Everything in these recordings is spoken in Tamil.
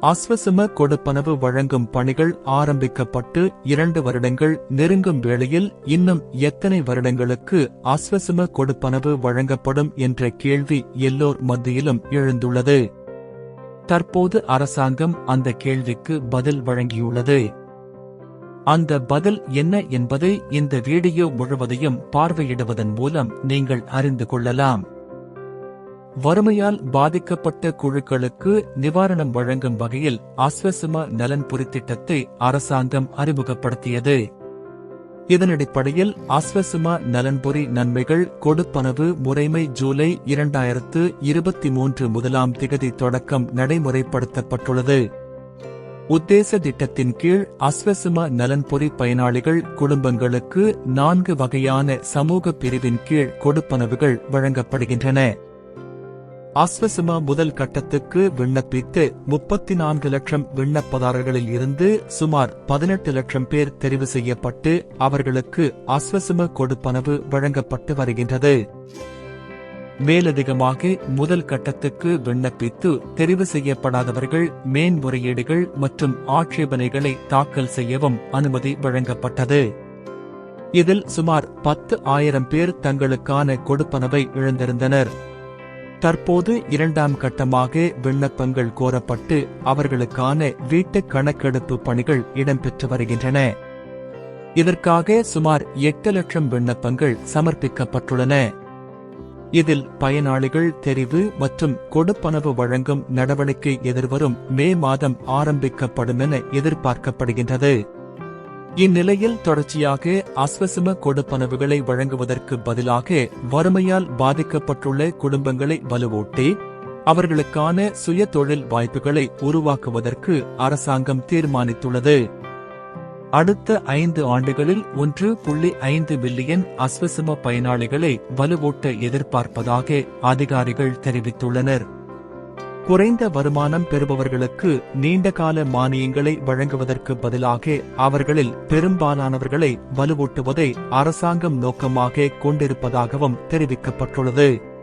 அஸ்வசம கொடுப்பனவு வழங்கும் பணிகள் ஆரம்பிக்கப்பட்டு இரண்டு வருடங்கள் நெருங்கும் வேளையில் இன்னும் எத்தனை வருடங்களுக்கு அஸ்வசம கொடுப்பனவு வழங்கப்படும் என்ற கேள்வி எல்லோர் மத்தியிலும் எழுந்துள்ளது. தற்போது அரசாங்கம் அந்த கேள்விக்கு பதில் வழங்கியுள்ளது. அந்த பதில் என்ன என்பதை இந்த வீடியோ முழுவதையும் பார்வையிடுவதன் மூலம் நீங்கள் அறிந்து கொள்ளலாம். வறுமையால் பாதிக்கப்பட்ட குழுக்களுக்கு நிவாரணம் வழங்கும் வகையில் அஸ்வசம நலன் திட்டத்தை அரசாங்கம் அறிமுகப்படுத்தியது. இதனடிப்படையில் அஸ்வசுமா நலன்புரி நன்மைகள் கொடுப்பனவு முறைமை ஜூலை இரண்டாயிரத்து இருபத்தி மூன்று முதலாம் திகதி தொடக்கம் நடைமுறைப்படுத்தப்பட்டுள்ளது. உத்தேச திட்டத்தின் கீழ் அஸ்வசுமா நலன்பொறி பயனாளிகள் குடும்பங்களுக்கு நான்கு வகையான சமூக பிரிவின் கீழ் கொடுப்பனவுகள் வழங்கப்படுகின்றன. அஸ்வசும முதல் கட்டத்துக்கு விண்ணப்பித்து முப்பத்தி நான்கு லட்சம் விண்ணப்பதாரர்களில் இருந்து சுமார் பதினெட்டு லட்சம் பேர் தெரிவு செய்யப்பட்டு அவர்களுக்கு அஸ்வசும கொடுப்பனவு வழங்கப்பட்டு வருகின்றது. மேலதிகமாக முதல் கட்டத்துக்கு விண்ணப்பித்து தெரிவு செய்யப்படாதவர்கள் மேன்முறையீடுகள் மற்றும் ஆட்சேபனைகளை தாக்கல் செய்யவும் அனுமதி வழங்கப்பட்டது. இதில் சுமார் பத்து ஆயிரம் பேர் தங்களுக்கான கொடுப்பனவை இழந்திருந்தனர். தற்போது இரண்டாம் கட்டமாக விண்ணப்பங்கள் கோரப்பட்டு அவர்களுக்கான வீட்டு கணக்கெடுப்பு பணிகள் இடம்பெற்று வருகின்றன. இதற்காக சுமார் எட்டு லட்சம் விண்ணப்பங்கள் சமர்ப்பிக்கப்பட்டுள்ளன. இதில் பயனாளிகள் தெரிவு மற்றும் கொடுப்பனவு வழங்கும் நடவடிக்கை எதிர்வரும் மே மாதம் ஆரம்பிக்கப்படும் என எதிர்பார்க்கப்படுகின்றது. இந்நிலையில் தொடர்ச்சியாக அஸ்வசம கொடுப்பனவுகளை வழங்குவதற்கு பதிலாக வறுமையால் பாதிக்கப்பட்டுள்ள குடும்பங்களை வலுவூட்டி அவர்களுக்கான சுய தொழில் வாய்ப்புகளை உருவாக்குவதற்கு அரசாங்கம் தீர்மானித்துள்ளது. அடுத்த ஐந்து ஆண்டுகளில் ஒன்று புள்ளி ஐந்து பில்லியன் அஸ்வசம பயனாளிகளை வலுவூட்ட எதிர்பார்ப்பதாக அதிகாரிகள் தெரிவித்துள்ளனர். குறைந்த வருமானம் பெறுபவர்களுக்கு நீண்டகால மானியங்களை வழங்குவதற்கு பதிலாக அவர்களில் பெரும்பாலானவர்களை வலுவூட்டுவதை அரசாங்கம் நோக்கமாக கொண்டிருப்பதாகவும் தெரிவிக்கப்பட்டுள்ளது.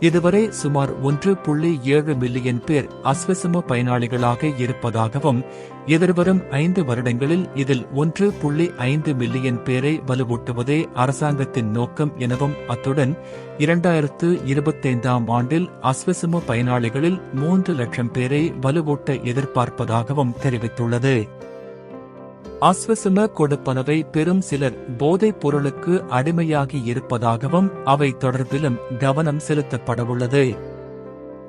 இதுவரை சுமார் ஒன்று புள்ளி ஏழு மில்லியன் பேர் அஸ்வசம பயனாளிகளாக இருப்பதாகவும் எதிர்வரும் ஐந்து வருடங்களில் இதில் ஒன்று புள்ளி ஐந்து மில்லியன் பேரை வலுவூட்டுவதே அரசாங்கத்தின் நோக்கம் எனவும் அத்துடன் இரண்டாயிரத்து இருபத்தைந்தாம் ஆண்டில் அஸ்வசம பயனாளிகளில் மூன்று லட்சம் பேரை வலுவூட்ட எதிர்பார்ப்பதாகவும் தெரிவித்துள்ளது. அஸ்வசம கொடுப்பனவை பெரும் சிலர் போதைப் பொருளுக்கு அடிமையாகி இருப்பதாகவும் அவை தொடர்பிலும் கவனம் செலுத்தப்படவுள்ளது.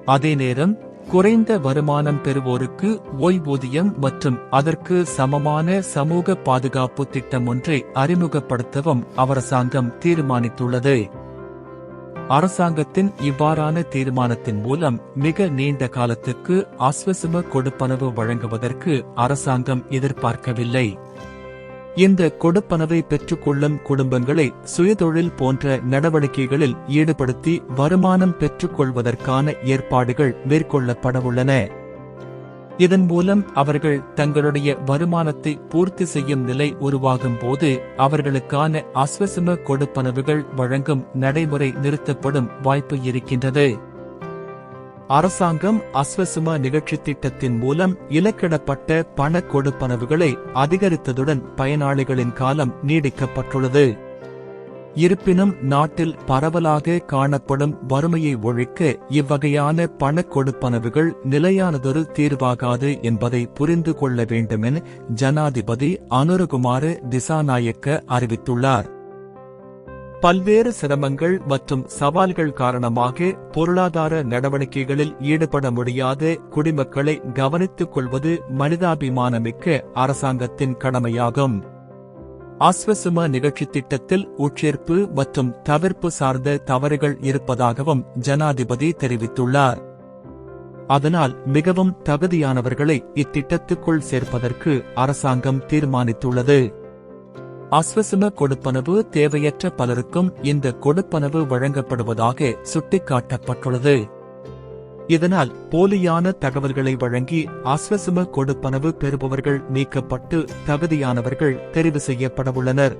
அதே நேரம் குறைந்த வருமானம் பெறுவோருக்கு ஓய்வூதியம் மற்றும் அதற்கு சமமான சமூக பாதுகாப்பு திட்டம் ஒன்றை அறிமுகப்படுத்தவும் அரசாங்கம் தீர்மானித்துள்ளது. அரசாங்கத்தின் இவ்வாறான தீர்மானத்தின் மூலம் மிக நீண்ட காலத்துக்கு ஆஸ்வசம கொடுப்பனவு வழங்குவதற்கு அரசாங்கம் எதிர்பார்க்கவில்லை. இந்த கொடுப்பனவை பெற்றுக்கொள்ளும் குடும்பங்களை சுயதொழில் போன்ற நடவடிக்கைகளில் ஈடுபடுத்தி வருமானம் பெற்றுக்கொள்வதற்கான ஏற்பாடுகள் மேற்கொள்ளப்படவுள்ளன. இதன் மூலம் அவர்கள் தங்களுடைய வருமானத்தை பூர்த்தி செய்யும் நிலை உருவாகும் போது அவர்களுக்கான அஸ்வசம கொடுப்பனவுகள் வழங்கும் நடைமுறை நிறுத்தப்படும் வாய்ப்பு இருக்கின்றது. அரசாங்கம் அஸ்வசம நிகழ்ச்சி திட்டத்தின் மூலம் இலக்கிடப்பட்ட பண கொடுப்பனவுகளை அதிகரித்ததுடன் பயனாளிகளின் காலம் நீடிக்கப்பட்டுள்ளது. இருப்பினும் நாட்டில் பரவலாக காணப்படும் வறுமையை ஒழிக்க இவ்வகையான பண கொடுப்பனவுகள் நிலையானதொரு தீர்வாகாது என்பதை புரிந்து கொள்ள வேண்டுமென ஜனாதிபதி அனுரகுமார திசாநாயக்க அறிவித்துள்ளார். பல்வேறு சிரமங்கள் மற்றும் சவால்கள் காரணமாக பொருளாதார நடவடிக்கைகளில் ஈடுபட முடியாத குடிமக்களை கவனித்துக் கொள்வது மனிதாபிமானமிக்க அரசாங்கத்தின் கடமையாகும். ஆஸ்வசும நிகழ்ச்சி திட்டத்தில் உட்சேர்ப்பு மற்றும் தவிர்ப்பு சார்ந்த தவறுகள் இருப்பதாகவும் ஜனாதிபதி தெரிவித்துள்ளார். அதனால் மிகவும் தகுதியானவர்களை இத்திட்டத்துக்குள் சேர்ப்பதற்கு அரசாங்கம் தீர்மானித்துள்ளது. அஸ்வசும கொடுப்பனவு தேவையற்ற பலருக்கும் இந்த கொடுப்பனவு வழங்கப்படுவதாக சுட்டிக்காட்டப்பட்டுள்ளது. இதனால் போலியான தகவல்களை வழங்கி ஆஸ்வசம கொடுப்பனவு பெறுபவர்கள் நீக்கப்பட்டு தகுதியானவர்கள் தெரிவு செய்யப்படவுள்ளனர்.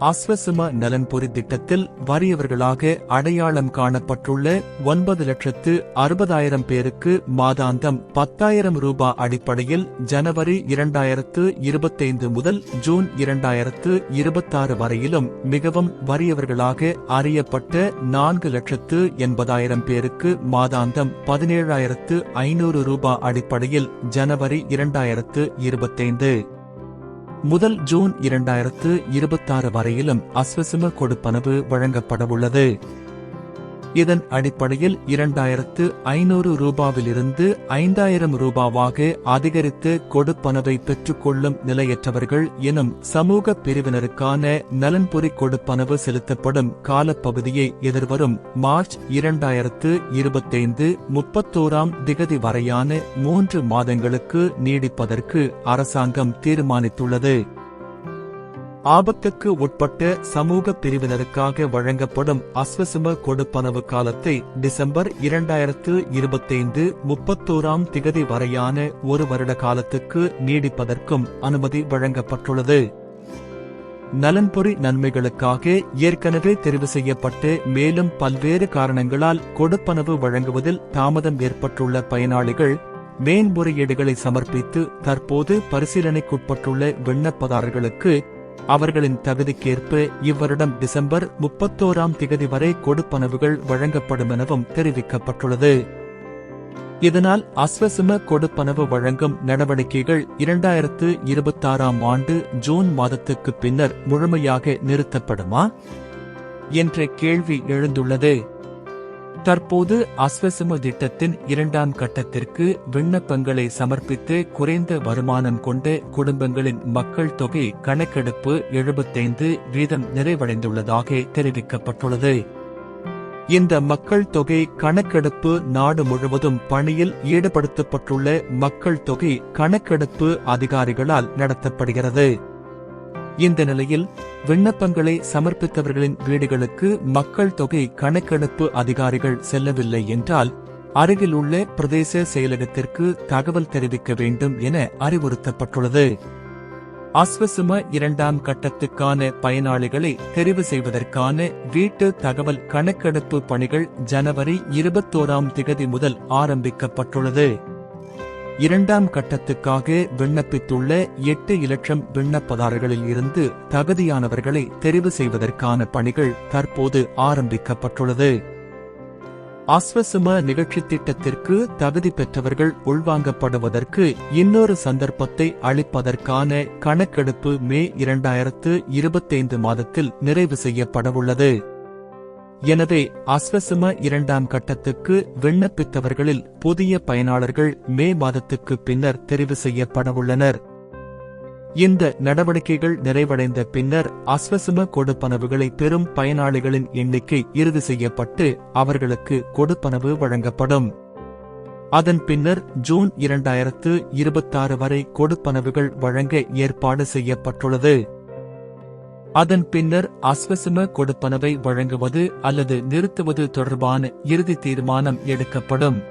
அஸ்வசும நலன்பொறி திட்டத்தில் வறியவர்களாக அடையாளம் காணப்பட்டுள்ள ஒன்பது லட்சத்து அறுபதாயிரம் பேருக்கு மாதாந்தம் பத்தாயிரம் ரூபாய் அடிப்படையில் ஜனவரி இரண்டாயிரத்து இருபத்தைந்து முதல் ஜூன் இரண்டாயிரத்து இருபத்தாறு வரையிலும் மிகவும் வறியவர்களாக அறியப்பட்ட நான்கு லட்சத்து எண்பதாயிரம் பேருக்கு மாதாந்தம் பதினேழாயிரத்து ஐநூறு ரூபாய் அடிப்படையில் ஜனவரி இரண்டாயிரத்து இருபத்தைந்து. முதல் ஜூன் இரண்டாயிரத்து இருபத்தாறு வரையிலும் அஸ்வசும கொடுப்பனவு வழங்கப்படவுள்ளது. இதன் அடிப்படையில் இரண்டாயிரத்து ஐநூறு ரூபாவிலிருந்து ஐந்தாயிரம் ரூபாவாக அதிகரித்து கொடுப்பனவை பெற்றுக்கொள்ளும் நிலையற்றவர்கள் எனும் சமூக பிரிவினருக்கான நலன்புரி கொடுப்பனவு செலுத்தப்படும் காலப்பகுதியை எதிர்வரும் மார்ச் இரண்டாயிரத்து இருபத்தைந்து முப்பத்தோராம் திகதி வரையான மூன்று மாதங்களுக்கு நீடிப்பதற்கு அரசாங்கம் தீர்மானித்துள்ளது. ஆபத்துக்கு உட்பட்ட சமூக பிரிவினருக்காக வழங்கப்படும் அஸ்வசும கொடுப்பனவு காலத்தை டிசம்பர் இரண்டாயிரத்து இருபத்தைந்து முப்பத்தோராம் திகதி வரையான ஒரு வருட காலத்துக்கு நீடிப்பதற்கும் அனுமதி வழங்கப்பட்டுள்ளது. நலன்புரி நன்மைகளுக்காக ஏற்கனவே தெரிவு செய்யப்பட்டு மேலும் பல்வேறு காரணங்களால் கொடுப்பனவு வழங்குவதில் தாமதம் ஏற்பட்டுள்ள பயனாளிகள் மேன்முறையீடுகளை சமர்ப்பித்து தற்போது பரிசீலனைக்குட்பட்டுள்ள விண்ணப்பதாரர்களுக்கு அவர்களின் தகுதிக்கேற்ப இவ்வருடம் டிசம்பர் முப்பத்தோராம் திகதி வரை கொடுப்பனவுகள் வழங்கப்படும் எனவும் தெரிவிக்கப்பட்டுள்ளது. இதனால் அஸ்வசும கொடுப்பனவு வழங்கும் நடவடிக்கைகள் இரண்டாயிரத்து இருபத்தாறாம் ஆண்டு ஜூன் மாதத்துக்கு பின்னர் முழுமையாக நிறுத்தப்படுமா? என்ற கேள்வி எழுந்துள்ளது. தற்போது அஸ்வசம திட்டத்தின் இரண்டாம் கட்டத்திற்கு விண்ணப்பங்களை சமர்ப்பித்து குறைந்த வருமானம் கொண்ட குடும்பங்களின் மக்கள் தொகை கணக்கெடுப்பு எழுபத்தைந்து வீதம் நிறைவடைந்துள்ளதாக தெரிவிக்கப்பட்டுள்ளது. இந்த மக்கள் தொகை கணக்கெடுப்பு நாடு முழுவதும் பணியில் ஈடுபடுத்தப்பட்டுள்ள மக்கள் தொகை கணக்கெடுப்பு அதிகாரிகளால் நடத்தப்படுகிறது. இந்த நிலையில் விண்ணப்பங்களை சமர்ப்பித்தவர்களின் வீடுகளுக்கு மக்கள் தொகை கணக்கெடுப்பு அதிகாரிகள் செல்லவில்லை என்றால் அருகில் உள்ள பிரதேச செயலகத்திற்கு தகவல் தெரிவிக்க வேண்டும் என அறிவுறுத்தப்பட்டுள்ளது. அஸ்வசும இரண்டாம் கட்டத்துக்கான பயனாளிகளை தெரிவு செய்வதற்கான வீட்டு தகவல் கணக்கெடுப்பு பணிகள் ஜனவரி இருபத்தோராம் திகதி முதல் ஆரம்பிக்கப்பட்டுள்ளது. இரண்டாம் கட்டத்துக்காக விண்ணப்பித்துள்ள எட்டு இலட்சம் விண்ணப்பதாரர்களில் இருந்து தகுதியானவர்களை தெரிவு செய்வதற்கான பணிகள் தற்போது ஆரம்பிக்கப்பட்டுள்ளது. அஸ்வசும நிகழ்ச்சி திட்டத்திற்கு தகுதி பெற்றவர்கள் உள்வாங்கப்படுவதற்கு இன்னொரு சந்தர்ப்பத்தை அளிப்பதற்கான கணக்கெடுப்பு மே இரண்டாயிரத்து இருபத்தைந்து மாதத்தில் நிறைவு செய்யப்படவுள்ளது. எனவே அஸ்வசும இரண்டாம் கட்டத்துக்கு விண்ணப்பித்தவர்களில் புதிய பயனாளர்கள் மே மாதத்துக்கு பின்னர் தெரிவு செய்யப்படவுள்ளனர். இந்த நடவடிக்கைகள் நிறைவடைந்த பின்னர் அஸ்வசும கொடுப்பனவுகளை பெறும் பயனாளிகளின் எண்ணிக்கை இறுதி செய்யப்பட்டு அவர்களுக்கு கொடுப்பனவு வழங்கப்படும். அதன் பின்னர் ஜூன் இரண்டாயிரத்து இருபத்தாறு வரை கொடுப்பனவுகள் வழங்க ஏற்பாடு செய்யப்பட்டுள்ளது. அதன் பின்னர் அஸ்வசம கொடுப்பனவை வழங்குவது அல்லது நிறுத்துவது தொடர்பான இறுதி தீர்மானம் எடுக்கப்படும்.